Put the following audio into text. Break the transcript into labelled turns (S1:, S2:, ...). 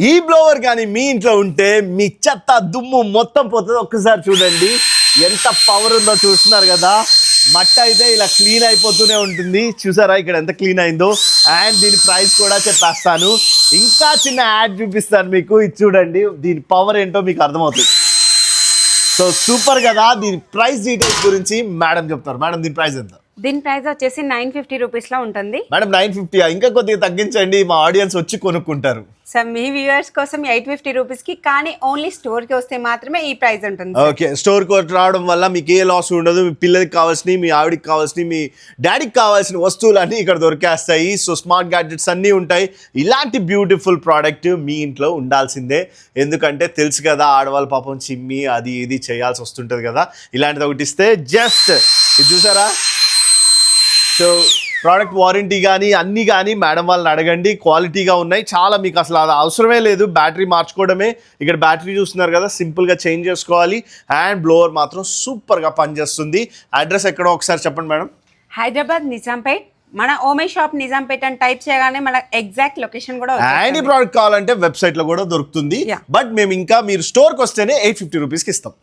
S1: ఈ బ్లోవర్ కానీ మీ ఇంట్లో ఉంటే మీ చెత్త దుమ్ము మొత్తం పోతుంది. ఒక్కసారి చూడండి. ఎంత పవర్ ఉందో చూస్తున్నారు కదా. మట్టి అయితే ఇలా క్లీన్ అయిపోతూనే ఉంటుంది. చూసారా ఇక్కడ ఎంత క్లీన్ అయిందో? అండ్ దీని ప్రైస్ కూడా చెప్పేస్తాను. ఇంకా చిన్న యాడ్ చూపిస్తాను మీకు. ఇది చూడండి. దీని పవర్ ఏంటో మీకు అర్థమవుతుంది. సో సూపర్ కదా. దీని ప్రైస్ డీటెయిల్స్ గురించి మేడం చెప్తారు. మేడం దీని ప్రైస్ ఎంత?
S2: దీని ప్రైస్ వచ్చేసి నైన్ ఫిఫ్టీ రూపీస్లో ఉంటుంది.
S1: మేడం నైన్ ఫిఫ్టీ ఇంకా కొద్దిగా తగ్గించండి. మా ఆడియన్స్ వచ్చి కొనుక్కుంటారు.
S2: సో మీ వ్యూవర్స్ కోసం ఎయిట్ ఫిఫ్టీ రూపీస్కి కానీ ఓన్లీ స్టోర్కి వస్తే మాత్రమే ఈ ప్రైస్ ఉంటుంది
S1: ఓకే స్టోర్కి రావడం వల్ల మీకు ఏ లాస్ ఉండదు. మీ పిల్లలకి కావాల్సినవి మీ ఆవిడకి కావాల్సినవి మీ డాడీకి కావాల్సిన వస్తువులన్నీ ఇక్కడ దొరికేస్తాయి. సో స్మార్ట్ గ్యాడ్జెట్స్ అన్నీ ఉంటాయి. ఇలాంటి బ్యూటిఫుల్ ప్రోడక్ట్ మీ ఇంట్లో ఉండాల్సిందే. ఎందుకంటే తెలుసు కదా ఆడవాళ్ళ పాపం చిమ్మి అది ఇది చేయాల్సి వస్తుంటుంది కదా. ఇలాంటిది ఒకటి ఇస్తే జస్ట్ ఇది చూసారా? సో ప్రోడక్ట్ వారంటీ కానీ అన్నీ కానీ మేడం వాళ్ళని అడగండి. క్వాలిటీగా ఉన్నాయి. చాలా మీకు అసలు అది అవసరమే లేదు. బ్యాటరీ మార్చుకోవడమే. ఇక్కడ బ్యాటరీ చూస్తున్నారు కదా సింపుల్గా చేంజ్ చేసుకోవాలి. అండ్ బ్లోవర్ మాత్రం సూపర్గా పనిచేస్తుంది. అడ్రస్ ఎక్కడో ఒకసారి చెప్పండి మేడం.
S2: హైదరాబాద్ నిజాంపేట్. మన ఓమే షాప్ నిజాంపేట్ అని టైప్ చేయగానే మన ఎగ్జాక్ట్ లొకేషన్ కూడా
S1: అండ్ ఈ. ప్రోడక్ట్ కావాలంటే వెబ్సైట్లో కూడా దొరుకుతుంది. బట్ మేము ఇంకా మీరు స్టోర్కి వస్తేనే ఎయిట్ ఫిఫ్టీ రూపీస్కి ఇస్తాం.